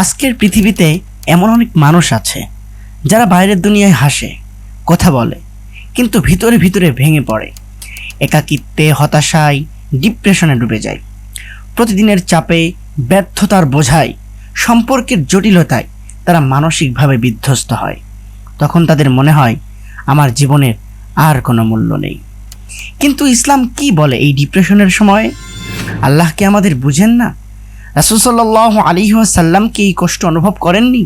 আজকের পৃথিবীতে এমন অনেক মানুষ আছে যারা বাইরের দুনিয়ায় হাসে, কথা বলে, কিন্তু ভিতরে ভিতরে ভেঙে পড়ে। একাকিত্বে, হতাশায়, ডিপ্রেশনে ডুবে যায়। প্রতিদিনের চাপে, ব্যর্থতার বোঝায়, সম্পর্কের জটিলতায় তারা মানসিকভাবে বিধ্বস্ত হয়। তখন তাদের মনে হয়, আমার জীবনের আর কোনো মূল্য নেই। কিন্তু ইসলাম কি বলে এই ডিপ্রেশনের সময়? আল্লাহ কি আমাদের বুঝেন না? রাসুল সাল্লাহ আলী সাল্লাম কি এই কষ্ট অনুভব করেননি?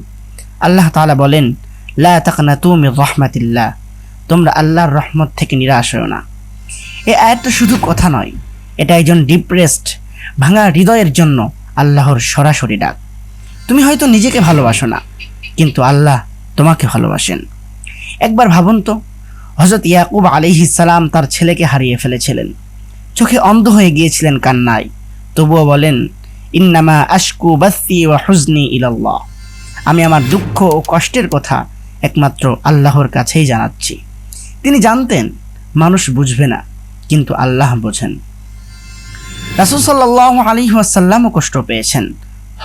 আল্লাহ তালা বলেন, লা তাকনা তুমি রহমাতিল্লাহ। তোমরা আল্লাহর রহমত থেকে নিরাশ হও না। এ আয়াতটা শুধু কথা নয়, এটা একজন ডিপ্রেসড ভাঙা হৃদয়ের জন্য আল্লাহর সরাসরি ডাক। তুমি হয়তো নিজেকে ভালোবাসো না, কিন্তু আল্লাহ তোমাকে ভালোবাসেন। একবার ভাবুন তো হজরত ইয়াকুব সালাম তার ছেলেকে হারিয়ে ফেলেছিলেন। চোখে অন্ধ হয়ে গিয়েছিলেন কান্নায়। তবুও বলেন ইন্নামা আশকু বাস্তি ওয়া হুজনি ইলাল্লাহ। আমি আমার দুঃখ ও কষ্টের কথা একমাত্র আল্লাহর কাছেই জানাচ্ছি। তিনি জানতেন, মানুষ বুঝবে না, কিন্তু আল্লাহ বোঝেন। রাসুল সাল্লাহ আলী ওয়াসাল্লামও কষ্ট পেয়েছেন।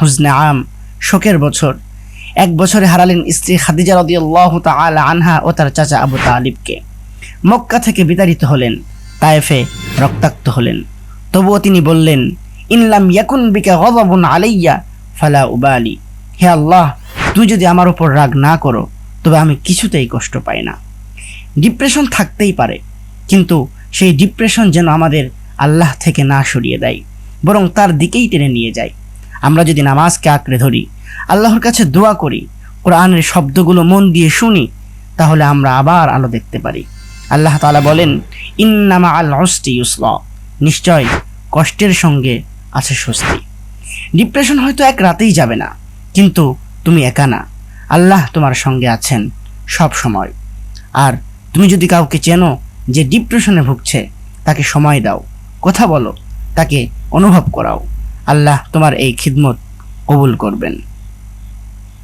হুজনে আম, শোকের বছর। এক বছরে হারালেন স্ত্রী খাদিজা রদিয়াল্লাহ তাআলা আনহা ও তার চাচা আবু তালিবকে। মক্কা থেকে বিতাড়িত হলেন, তায়েফে রক্তাক্ত হলেন। তবুও তিনি বললেন ইনলাম ইয়াকুন বিকা গদাবুন আলাইয়া ফালা উবালি। হে আল্লাহ তুই যদি আমার উপর রাগ না করো, তবে আমি কিছুতেই কষ্ট পাই না। ডিপ্রেশন থাকতেই পারে, কিন্তু সেই ডিপ্রেশন যেন আমাদের আল্লাহ থেকে না সরিয়ে দেয়, বরং তার দিকেই টেনে নিয়ে যায়। আমরা যদি নামাজকে আঁকড়ে ধরি, আল্লাহর কাছে দোয়া করি, কোরআনের শব্দগুলো মন দিয়ে শুনি, তাহলে আমরা আবার আলো দেখতে পারি। আল্লাহ তাআলা বলেন ইন্নামা আল ইউসল নিশ্চয় কষ্টের সঙ্গে আছে স্বস্তি। ডিপ্রেশন হয়তো এক রাতেই যাবে না, কিন্তু তুমি একা না। আল্লাহ তোমার সঙ্গে আছেন সব সময়। আর তুমি যদি কাউকে চেনো যে ডিপ্রেশনে ভুগছে, তাকে সময় দাও, কথা বলো, তাকে অনুভব করাও। আল্লাহ তোমার এই খিদমত কবুল করবেন।